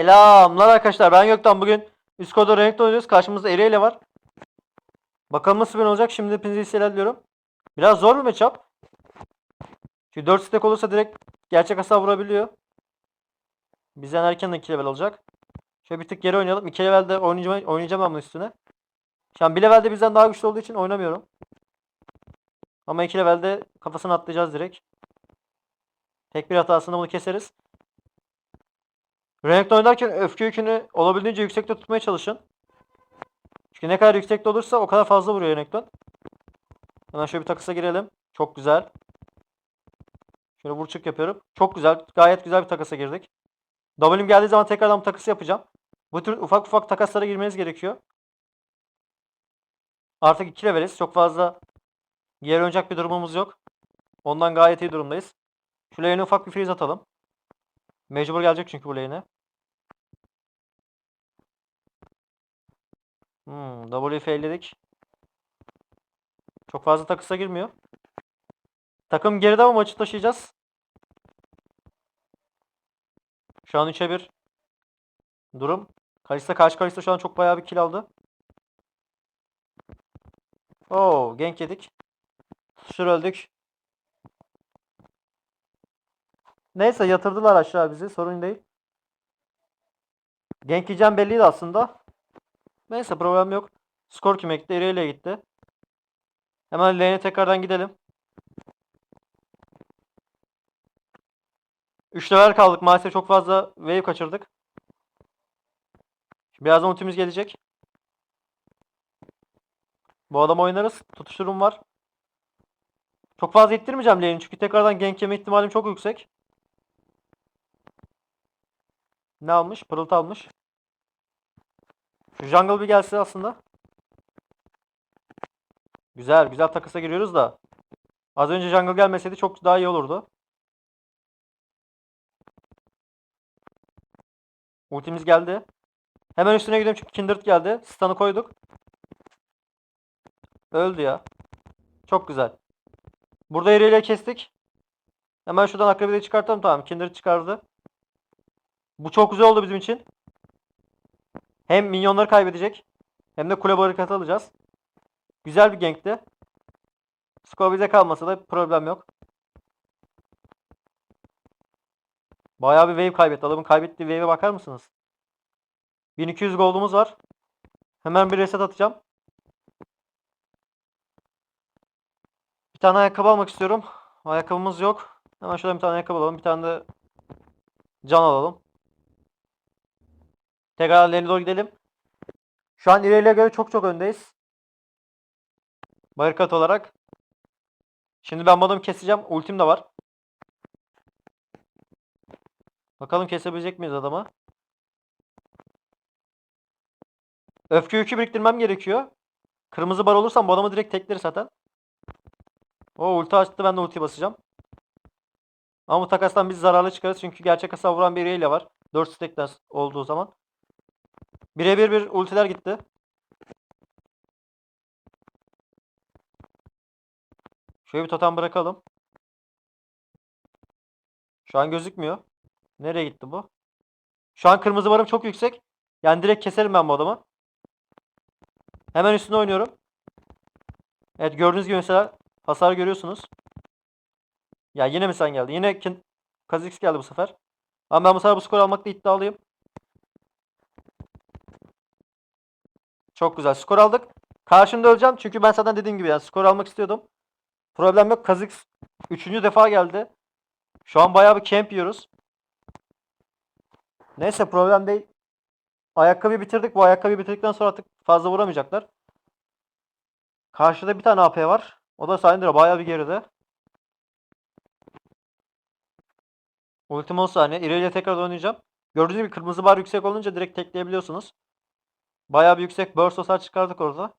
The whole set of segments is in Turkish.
Selamlar arkadaşlar ben Gökten. Bugün üst renkli oynuyoruz karşımızda Ereğli var. Bakalım nasıl bir olacak. Şimdi hepinizi ilerliyorum. Biraz zor bir matchup. Çünkü 4 stack olursa direkt gerçek hasar vurabiliyor. Bizden erken de 2 level olacak. Şöyle bir tık geri oynayalım. 2 levelde oynayacağım, oynayacağım ben bunun üstüne. Şu an 1 levelde bizden daha güçlü olduğu için oynamıyorum. Ama 2 levelde kafasını atlayacağız direkt. Tek bir hatasında bunu keseriz Renkli oynarken öfke yükünü olabildiğince yüksekte tutmaya çalışın. Çünkü ne kadar yüksekte olursa o kadar fazla vuruyor Renekton. Hemen şöyle bir takısa girelim. Çok güzel. Şöyle vur çık yapıyorum. Çok güzel. Gayet güzel bir takasa girdik. W'm geldiği zaman tekrardan bu takası yapacağım. Bu tür ufak ufak takaslara girmeniz gerekiyor. Artık 2 leveliz. Çok fazla geri oynayacak bir durumumuz yok. Ondan gayet iyi durumdayız. Şu ufak bir freeze atalım. Mecbur gelecek çünkü bu lane'e. Hmm, W'yi failledik. Çok fazla takısa girmiyor. Takım geride ama maçı taşıyacağız. Şu an 3'e 1 durum. Kalista karşı Kalista şu an çok bayağı bir kill aldı. Oo, gank yedik. Sür öldük. Neyse yatırdılar aşağı bizi. Sorun değil. Gank yiyeceğim belliydi aslında. Neyse problem yok. Skor kime gitti? Irelia gitti. Hemen lane'e tekrardan gidelim. 3 level kaldık. Maalesef çok fazla wave kaçırdık. Şimdi birazdan ultimiz gelecek. Bu adam oynarız. Tutuşturum var. Çok fazla ittirmeyeceğim lane'i çünkü tekrardan gank yeme ihtimalim çok yüksek. Ne almış? Pırıltı almış. Şu jungle bir gelse aslında. Güzel güzel takısa giriyoruz da. Az önce jungle gelmeseydi çok daha iyi olurdu. Ultimiz geldi. Hemen üstüne gidelim çünkü Kindred geldi. Stun'ı koyduk. Öldü ya. Çok güzel. Burada Irelia kestik. Hemen şuradan Akrebi'yi çıkartalım. Tamam. Kindred çıkardı. Bu çok güzel oldu bizim için. Hem minyonları kaybedecek. Hem de kule barikatı alacağız. Güzel bir gankti. Skor bize kalmasa da problem yok. Bayağı bir wave kaybetti. Adamın kaybettiği wave'e bakar mısınız? 1200 gold'umuz var. Hemen bir reset atacağım. Bir tane ayakkabı almak istiyorum. Ayakkabımız yok. Hemen şuradan bir tane ayakkabı alalım. Bir tane de can alalım. Tekrar lane'e doğru gidelim. Şu an ileriye göre çok çok öndeyiz. Barikat olarak. Şimdi ben bu adamı keseceğim. Ultim de var. Bakalım kesebilecek miyiz adamı? Öfke yükü biriktirmem gerekiyor. Kırmızı bar olursam bu adamı direkt tekleri zaten. O ulti açtı ben de ulti basacağım. Ama bu takastan biz zararlı çıkarız çünkü gerçek hasar vuran bir ile var. 4 stack'ten olduğu zaman. Birebir bir ultiler gitti. Şöyle bir totem bırakalım. Şu an gözükmüyor. Nereye gitti bu? Şu an kırmızı barım çok yüksek. Yani direkt keserim ben bu adamı. Hemen üstüne oynuyorum. Evet gördüğünüz gibi mesela hasar görüyorsunuz. Ya yine mi sen geldi? Yine Kin Kha'Zix geldi bu sefer. Ama ben bu sefer bu skor almakta iddialıyım. Çok güzel. Skor aldık. Karşında öleceğim. Çünkü ben zaten dediğim gibi yani skor almak istiyordum. Problem yok. Kha'Zix 3. defa geldi. Şu an bayağı bir camp yiyoruz. Neyse problem değil. Ayakkabıyı bitirdik. Bu ayakkabıyı bitirdikten sonra artık fazla vuramayacaklar. Karşıda bir tane AP var. O da Syndra bayağı bir geride. Ultim 10 saniye. İleriye tekrar oynayacağım. Gördüğünüz gibi kırmızı bar yüksek olunca direkt tekleyebiliyorsunuz. Bayağı bir yüksek burst hasar çıkardık orada.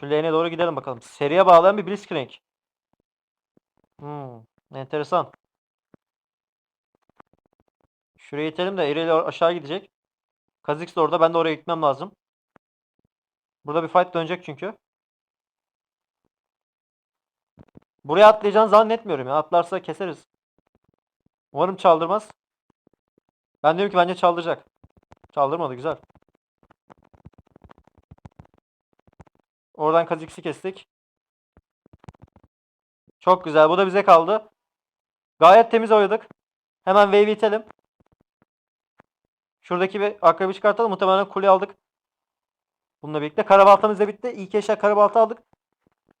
Şu lane'e doğru gidelim bakalım. Seriye bağlayan bir Blitzcrank. Hmm, enteresan. Şuraya itelim de Irelia aşağı gidecek. Kha'Zix de orada. Ben de oraya gitmem lazım. Burada bir fight dönecek çünkü. Buraya atlayacağını zannetmiyorum ya. Atlarsa keseriz. Umarım çaldırmaz. Ben diyorum ki bence çaldıracak. Çaldırmadı güzel. Oradan Kazix'i kestik. Çok güzel. Bu da bize kaldı. Gayet temiz oynadık. Hemen wave itelim. Şuradaki bir akrebi çıkartalım. Muhtemelen kule aldık. Bununla birlikte. Karabaltamız da bitti. İlk eşya karabalta aldık.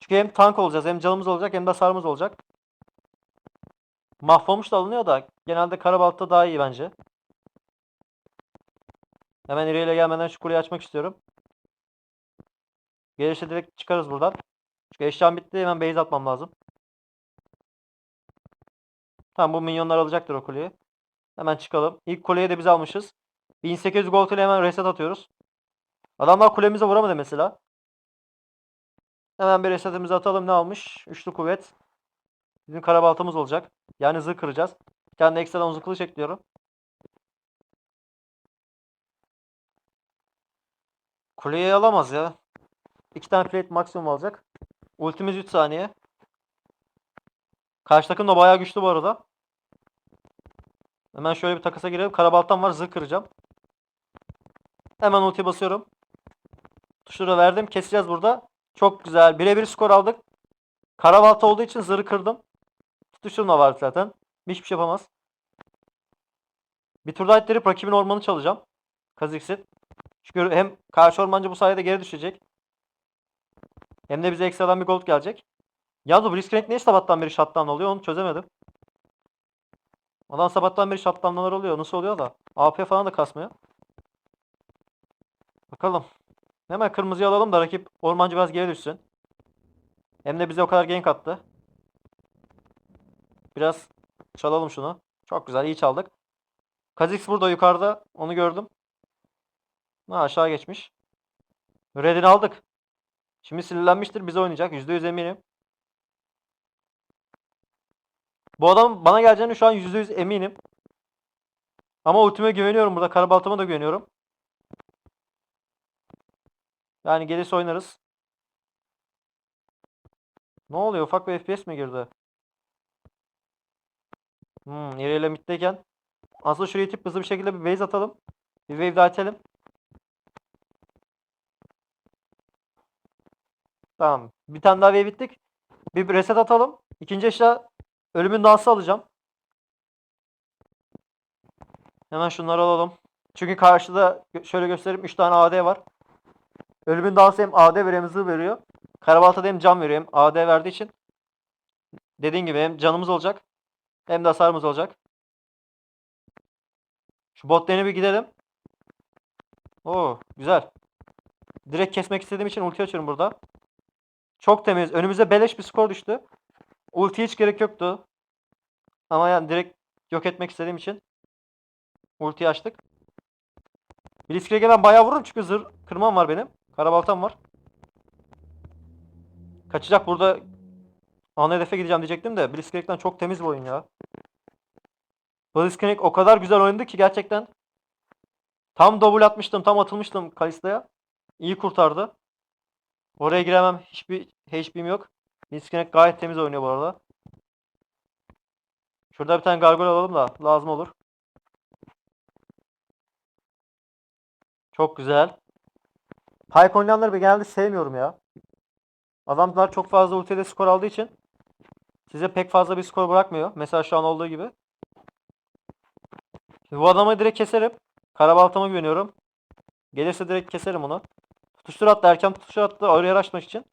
Çünkü hem tank olacağız hem canımız olacak hem de hasarımız olacak. Mahvolmuş da alınıyor da genelde karabalta daha iyi bence. Hemen ile gelmeden şu kuleyi açmak istiyorum. Gelirse direkt çıkarız buradan. Çünkü eşyam bitti. Hemen base atmam lazım. Tamam bu minyonlar alacaktır o kuleyi. Hemen çıkalım. İlk kuleyi de biz almışız. 1800 gold ile hemen reset atıyoruz. Adamlar kulemize vuramadı mesela. Hemen bir resetimizi atalım. Ne almış? Üçlü kuvvet. Bizim karabaltamız olacak. Yani zırh kıracağız. De ekstradan uzun kılıç ekliyorum. Kuleyi alamaz ya. İki tane plate maksimum alacak. Ultimiz 3 saniye. Karşı takım da bayağı güçlü bu arada. Hemen şöyle bir takasa girelim. Karabaltam var. Zırh kıracağım. Hemen ulti basıyorum. Tuşları verdim. Keseceğiz burada. Çok güzel. Birebir skor aldık. Karabalta olduğu için zırhı kırdım. Tutuşum da var zaten. Hiçbir şey yapamaz. Bir tur daha ittirip rakibin ormanı çalacağım. Kazix'in. Çünkü hem karşı ormancı bu sayede geri düşecek. Hem de bize ekstradan bir gold gelecek. Yalnız bu Blitzcrank niye sabahtan beri shutdown oluyor onu çözemedim. Adam sabahtan beri shutdownlar oluyor. Nasıl oluyor da? AP falan da kasmıyor. Bakalım. Hemen kırmızıyı alalım da rakip ormancı biraz geri düşsün. Hem de bize o kadar gank attı. Biraz çalalım şunu. Çok güzel iyi çaldık. Kha'Zix burada yukarıda. Onu gördüm. Ha, aşağı geçmiş. Red'ini aldık. Şimdi sinirlenmiştir. Bize oynayacak. %100 eminim. Bu adam bana geleceğini şu an %100 eminim. Ama ultime güveniyorum burada. Karabaltama da güveniyorum. Yani gelirse oynarız. Ne oluyor? Ufak bir FPS mi girdi? Hmm, yeriyle middeyken. Aslında şuraya itip hızlı bir şekilde bir base atalım. Bir wave daha atalım. Tamam. Bir tane daha bittik. Bir reset atalım. İkinci eşya ölümün dansı alacağım. Hemen şunları alalım. Çünkü karşıda şöyle göstereyim 3 tane AD var. Ölümün dansı hem AD hem hızlı veriyor. Karabalta'da hem can veriyor hem AD verdiği için. Dediğim gibi hem canımız olacak hem de hasarımız olacak. Şu bot bir gidelim. Oo güzel. Direkt kesmek istediğim için ulti açıyorum burada. Çok temiz. Önümüze beleş bir skor düştü. Ulti hiç gerek yoktu. Ama yani direkt yok etmek istediğim için ulti açtık. Blitzkrieg'e ben bayağı vururum çünkü zırh kırmam var benim. Karabaltam var. Kaçacak burada ana hedefe gideceğim diyecektim de Blitzkrieg'den çok temiz bir oyun ya. Blitzkrieg o kadar güzel oynadı ki gerçekten. Tam double atmıştım, tam atılmıştım Kalista'ya. İyi kurtardı. Oraya giremem. Hiçbir HP'm yok. Blitzkrieg gayet temiz oynuyor bu arada. Şurada bir tane gargoyle alalım da lazım olur. Çok güzel. Pike oynayanları ben genelde sevmiyorum ya. Adamlar çok fazla ultide skor aldığı için size pek fazla bir skor bırakmıyor. Mesela şu an olduğu gibi. Şimdi bu adamı direkt keserim. Karabaltama güveniyorum. Gelirse direkt keserim onu. Tutuştur attı. Erken tutuştur attı. Yer açmak için.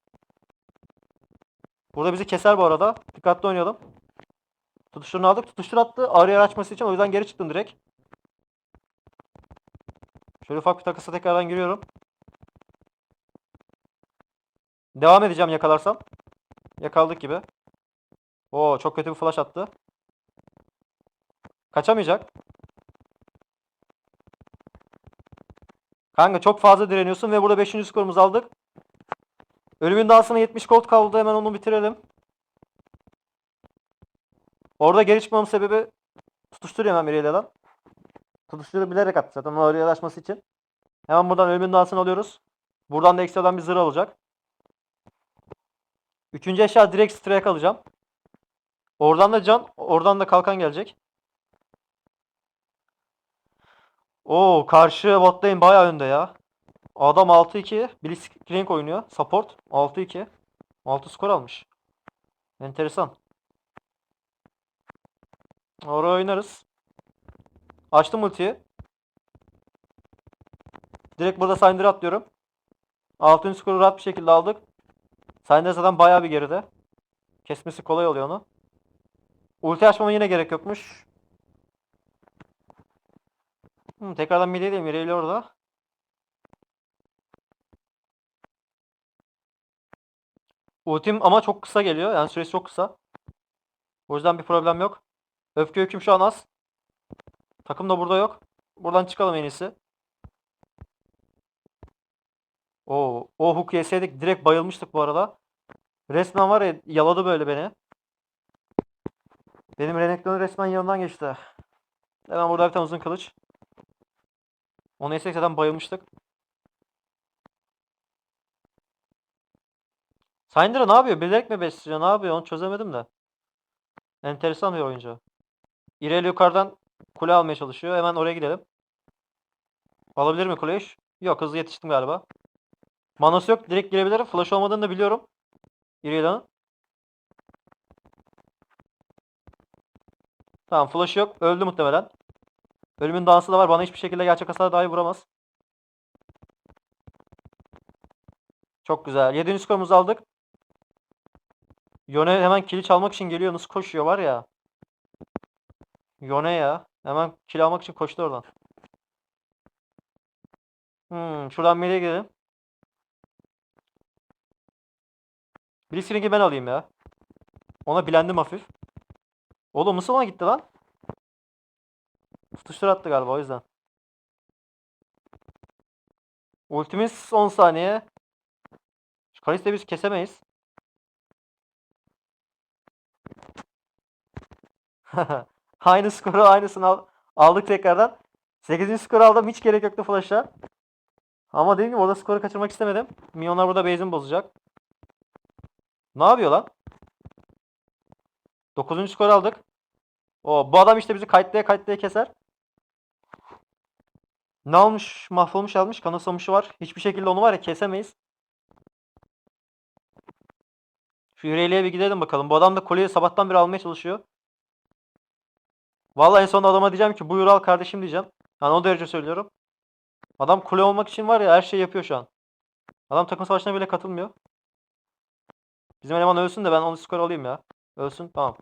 Burada bizi keser bu arada. Dikkatli oynayalım. Tutuşturunu aldık. Tutuştur attı. Yer açması için. O yüzden geri çıktım direkt. Şöyle ufak bir takısa tekrardan giriyorum. Devam edeceğim yakalarsam. Yakaladık gibi. Oo çok kötü bir flash attı. Kaçamayacak. Kanka çok fazla direniyorsun ve burada 5. skorumuzu aldık. Ölümün dansına 70 gold kaldı. Hemen onu bitirelim. Orada geri çıkmamın sebebi tutuşturuyor hemen Miriela'dan. Tutuşturu bilerek attı zaten ona oraya ulaşması için. Hemen buradan ölümün dansını alıyoruz. Buradan da ekstradan bir zırh alacak. Üçüncü eşya direkt strike alacağım. Oradan da can, oradan da kalkan gelecek. Oo karşı bot lane bayağı önde ya. Adam 6-2. Blitzcrank oynuyor. Support 6-2. 6 skor almış. Enteresan. Oraya oynarız. Açtım ultiyi. Direkt burada Syndra'ya atlıyorum. Altın skoru rahat bir şekilde aldık. Syndra zaten bayağı bir geride. Kesmesi kolay oluyor onu. Ulti açmama yine gerek yokmuş. Hmm, tekrardan Mireille. Mireille orada. Ultim ama çok kısa geliyor. Yani süresi çok kısa. O yüzden bir problem yok. Öfke hüküm şu an az. Takım da burada yok. Buradan çıkalım en iyisi. Oo, o hook yeseydik direkt bayılmıştık bu arada. Resmen var ya yaladı böyle beni. Benim Renekton'un resmen yanından geçti. Hemen burada bir tane uzun kılıç. Onu yesek zaten bayılmıştık. Syndra ne yapıyor? Bilerek mi besliyor? Ne yapıyor? Onu çözemedim de. Enteresan bir oyuncu. İreli yukarıdan kule almaya çalışıyor. Hemen oraya gidelim. Alabilir mi kuleyi? Yok hızlı yetiştim galiba. Manası yok. Direkt girebilirim. Flash olmadığını da biliyorum. İrelia'nın. Tamam flash yok. Öldü muhtemelen. Ölümün dansı da var. Bana hiçbir şekilde gerçek hasar dahi vuramaz. Çok güzel. 7. skorumuzu aldık. Yone hemen kili çalmak için geliyor. Nasıl koşuyor var ya. Yone ya. Hemen kill almak için koştu oradan. Hmm, şuradan mid'e gidelim. Blitzcrank'i ben alayım ya. Ona bilendim hafif. Oğlum nasıl ona gitti lan? Tutuştur attı galiba o yüzden. Ultimiz 10 saniye. Şu biz kesemeyiz. Aynı skoru aynısını al- aldık tekrardan. 8. skoru aldım. Hiç gerek yoktu flash'a. Ama dediğim gibi orada skoru kaçırmak istemedim. Minyonlar burada base'imi bozacak. Ne yapıyor lan? 9. skor aldık. O bu adam işte bizi kayıtlaya kayıtlaya keser. Ne olmuş? Mahvolmuş almış. Kanısamışı var. Hiçbir şekilde onu var ya kesemeyiz. Şu bir gidelim bakalım. Bu adam da kolyeyi sabahtan beri almaya çalışıyor. Vallahi en son adama diyeceğim ki buyur al kardeşim diyeceğim. Yani o derece söylüyorum. Adam kule olmak için var ya her şeyi yapıyor şu an. Adam takım savaşına bile katılmıyor. Bizim eleman ölsün de ben onu skor alayım ya. Ölsün tamam.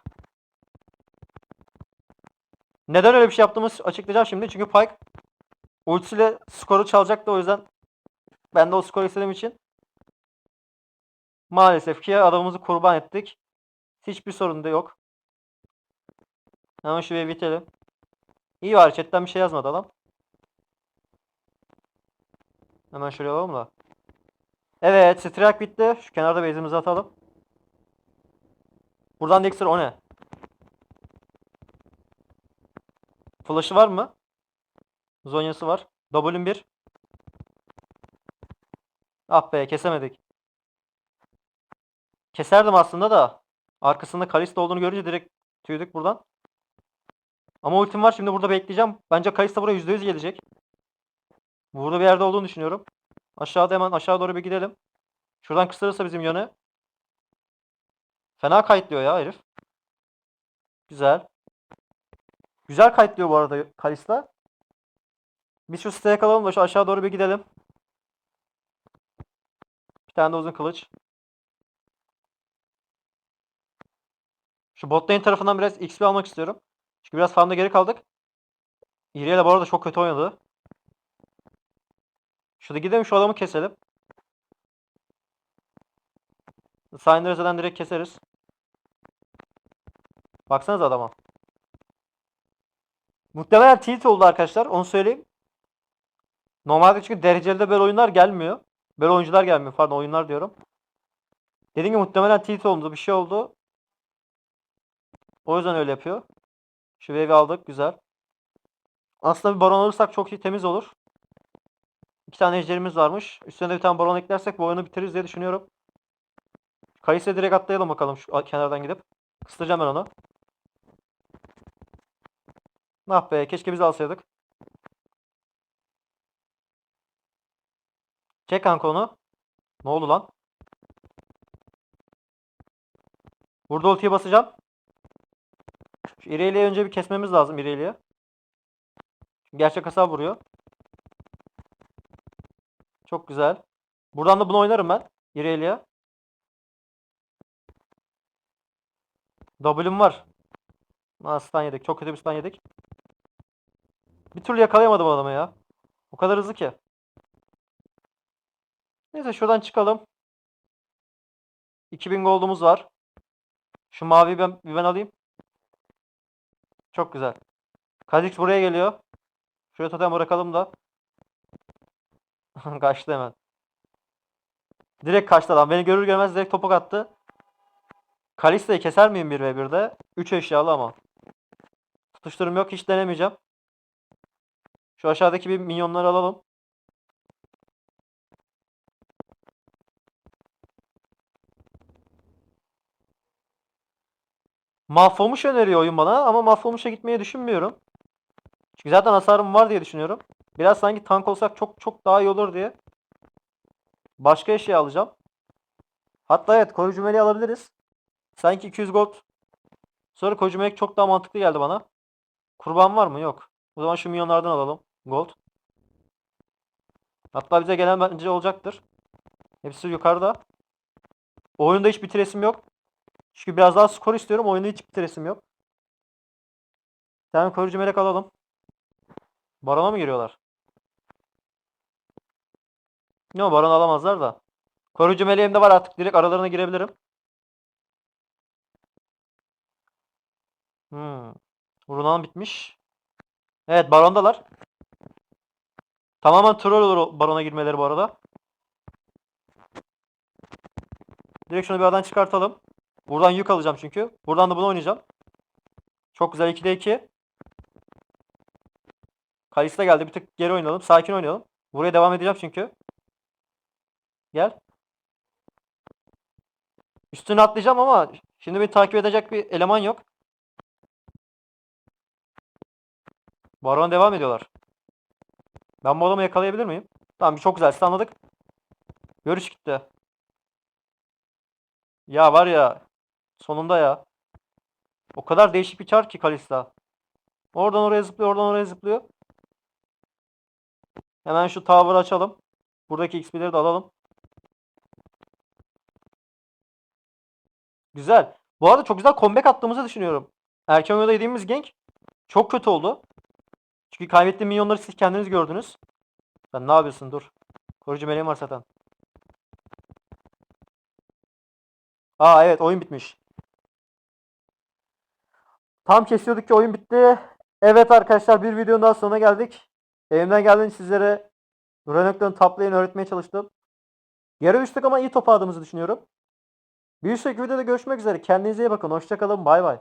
Neden öyle bir şey yaptığımı açıklayacağım şimdi. Çünkü Pyke ultisiyle skoru çalacaktı o yüzden ben de o skoru istediğim için maalesef ki adamımızı kurban ettik. Hiçbir sorun da yok. Hemen şuraya bitelim. İyi var chatten bir şey yazmadı adam. Hemen şuraya alalım da. Evet strike bitti. Şu kenarda base'imizi atalım. Buradan Dexter o ne? Flash'ı var mı? Zonya'sı var. W'ün 1. Ah be kesemedik. Keserdim aslında da. Arkasında Kalista olduğunu görünce direkt tüydük buradan. Ama ultim var şimdi burada bekleyeceğim. Bence Kalista buraya %100 gelecek. Burada bir yerde olduğunu düşünüyorum. Aşağıda hemen aşağı doğru bir gidelim. Şuradan kıstırırsa bizim yöne. Fena kayıtlıyor ya herif. Güzel. Güzel kayıtlıyor bu arada Kalista. Biz şu siteye kalalım da şu aşağı doğru bir gidelim. Bir tane de uzun kılıç. Şu bot tarafından biraz XP almak istiyorum. Çünkü biraz farmda geri kaldık. İriela bu arada çok kötü oynadı. Şurada gidelim şu adamı keselim. Syndra'dan zaten direkt keseriz. Baksanıza adama. Muhtemelen tilt oldu arkadaşlar. Onu söyleyeyim. Normalde çünkü dereceli de böyle oyunlar gelmiyor. Böyle oyuncular gelmiyor. Pardon oyunlar diyorum. Dediğim gibi muhtemelen tilt oldu. Bir şey oldu. O yüzden öyle yapıyor. Şu wave'i aldık. Güzel. Aslında bir baron alırsak çok iyi temiz olur. İki tane ejderimiz varmış. Üstüne de bir tane baron eklersek bu oyunu bitiririz diye düşünüyorum. Kayısı'ya direkt atlayalım bakalım şu kenardan gidip. Kıstıracağım ben onu. Ah be keşke biz alsaydık. Çek kanka onu. Ne oldu lan? Burada ultiye basacağım. Şu önce bir kesmemiz lazım İrelia. Gerçek hasar vuruyor. Çok güzel. Buradan da bunu oynarım ben. İrelia. W'm var. Aa, stun yedik. Çok kötü bir stun yedik. Bir türlü yakalayamadım adamı ya. O kadar hızlı ki. Neyse şuradan çıkalım. 2000 gold'umuz var. Şu maviyi ben, ben alayım. Çok güzel. Kha'Zix buraya geliyor. Şuraya totem bırakalım da. Kaçtı hemen. Direkt kaçtı adam. Beni görür görmez direkt topuk attı. Kalista'yı keser miyim 1v1'de? 3 eşyalı ama. Tutuşturum yok. Hiç denemeyeceğim. Şu aşağıdaki bir minyonları alalım. Mahvolmuş öneriyor oyun bana ama mahvolmuşa gitmeyi düşünmüyorum. Çünkü zaten hasarım var diye düşünüyorum. Biraz sanki tank olsak çok çok daha iyi olur diye. Başka eşya alacağım. Hatta evet koruyucu meleği alabiliriz. Sanki 200 gold. Sonra koruyucu melek çok daha mantıklı geldi bana. Kurban var mı? Yok. O zaman şu milyonlardan alalım. Gold. Hatta bize gelen bence olacaktır. Hepsi yukarıda. Oyunda hiç bitiresim yok. Çünkü biraz daha skor istiyorum. Oyunda hiç bitiresim yok. Bir tane koruyucu melek alalım. Barona mı giriyorlar? Yok baron alamazlar da. Koruyucu meleğim de var artık. Direkt aralarına girebilirim. Hmm. Runan bitmiş. Evet barondalar. Tamamen troll olur barona girmeleri bu arada. Direkt şunu bir aradan çıkartalım. Buradan yük alacağım çünkü. Buradan da bunu oynayacağım. Çok güzel 2'de 2. Kalista geldi. Bir tık geri oynayalım. Sakin oynayalım. Buraya devam edeceğim çünkü. Gel. Üstüne atlayacağım ama şimdi beni takip edecek bir eleman yok. Baron devam ediyorlar. Ben bu adamı yakalayabilir miyim? Tamam çok güzel anladık. Görüş gitti. Ya var ya sonunda ya. O kadar değişik bir çar ki Kalista. Oradan oraya zıplıyor, oradan oraya zıplıyor. Hemen şu tower'ı açalım. Buradaki XP'leri de alalım. Güzel. Bu arada çok güzel comeback attığımızı düşünüyorum. Erken oyunda yediğimiz gank çok kötü oldu. Çünkü kaybettiğim milyonları siz kendiniz gördünüz. Sen ne yapıyorsun dur. Koruyucu meleğim var zaten. Aa evet oyun bitmiş. Tam kesiyorduk ki oyun bitti. Evet arkadaşlar bir videonun daha sonuna geldik. Elimden geldiğince sizlere top lane'i öğretmeye çalıştım. Yere düştük ama iyi toparladığımızı düşünüyorum. Bir sonraki videoda görüşmek üzere. Kendinize iyi bakın. Hoşçakalın. Bay bay.